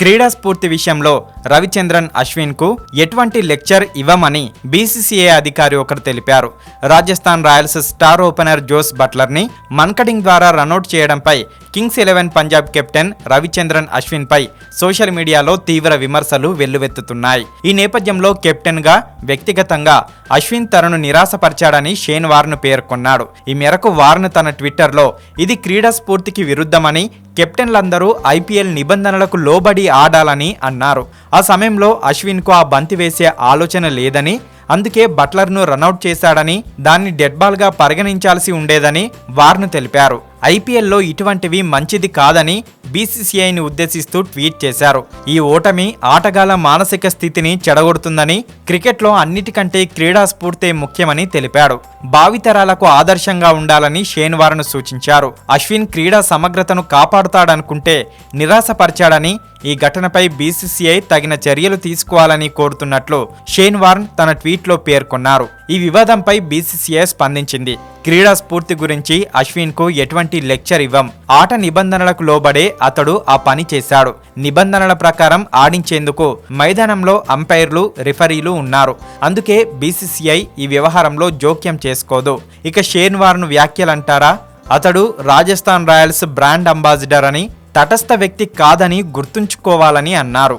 క్రీడా స్ఫూర్తి విషయంలో రవిచంద్రన్ అశ్విన్కు ఎటువంటి లెక్చర్ ఇవ్వమని బీసీసీఐ అధికారి ఒకరు తెలిపారు. Rajasthan royals star opener Jos బట్లర్ని mankading mankading ద్వారా రన్అట్ చేయడంపై kings eleven Punjab captain Ravichandran Ashwin పై సోషల్ మీడియాలో తీవ్ర విమర్శలు వెల్లువెత్తుతున్నాయి. ఈ నేపథ్యంలో కెప్టెన్గా వ్యక్తిగతంగా అశ్విన్ తనను నిరాశపరిచాడని షేన్ వార్న్ పేర్కొన్నాడు. ఈ మేరకు వార్న్ తన ట్విట్టర్లో ఇది క్రీడా స్ఫూర్తికి విరుద్ధమని కెప్టెన్లందరూ ఐపీఎల్ నిబంధనలకు లోబడి ఆడాలని అన్నారు. ఆ సమయంలో అశ్విన్కు ఆ బంతి వేసే ఆలోచన లేదని అందుకే బట్లర్ను రనౌట్ చేశాడని దాన్ని డెడ్ బాల్గా పరిగణించాల్సి ఉండేదని వార్ను తెలిపారు. ఐపీఎల్లో ఇటువంటివి మంచిది కాదని బీసీసీఐని ఉద్దేశిస్తూ ట్వీట్ చేశారు. ఈ ఓటమి ఆటగాళ్ళ మానసిక స్థితిని చెడగొడుతుందని క్రికెట్లో అన్నిటికంటే క్రీడా స్ఫూర్తే ముఖ్యమని తెలిపాడు. భావితరాలకు ఆదర్శంగా ఉండాలని షేన్ సూచించారు. అశ్విన్ క్రీడా సమగ్రతను కాపాడుతాడనుకుంటే నిరాశపరిచాడని ఈ ఘటనపై బీసీసీఐ తగిన చర్యలు తీసుకోవాలని కోరుతున్నట్లు షేన్ వార్న్ తన ట్వీట్లో పేర్కొన్నారు. ఈ వివాదంపై బీసీసీఐ స్పందించింది. క్రీడా స్ఫూర్తి గురించి అశ్విన్కు ఎటువంటి లెక్చర్ ఇవ్వం. ఆట నిబంధనలకు లోబడే అతడు ఆ పని చేశాడు. నిబంధనల ప్రకారం ఆడించేందుకు మైదానంలో అంపైర్లు రిఫరీలు ఉన్నారు. అందుకే బీసీసీఐ ఈ వ్యవహారంలో జోక్యం చేసుకోదు. ఇక షేన్ వార్న్ వ్యాఖ్యలంటారా? అతడు రాజస్థాన్ రాయల్స్ బ్రాండ్ అంబాసిడర్ అని తటస్థ వ్యక్తి కాదని గుర్తుంచుకోవాలని అన్నారు.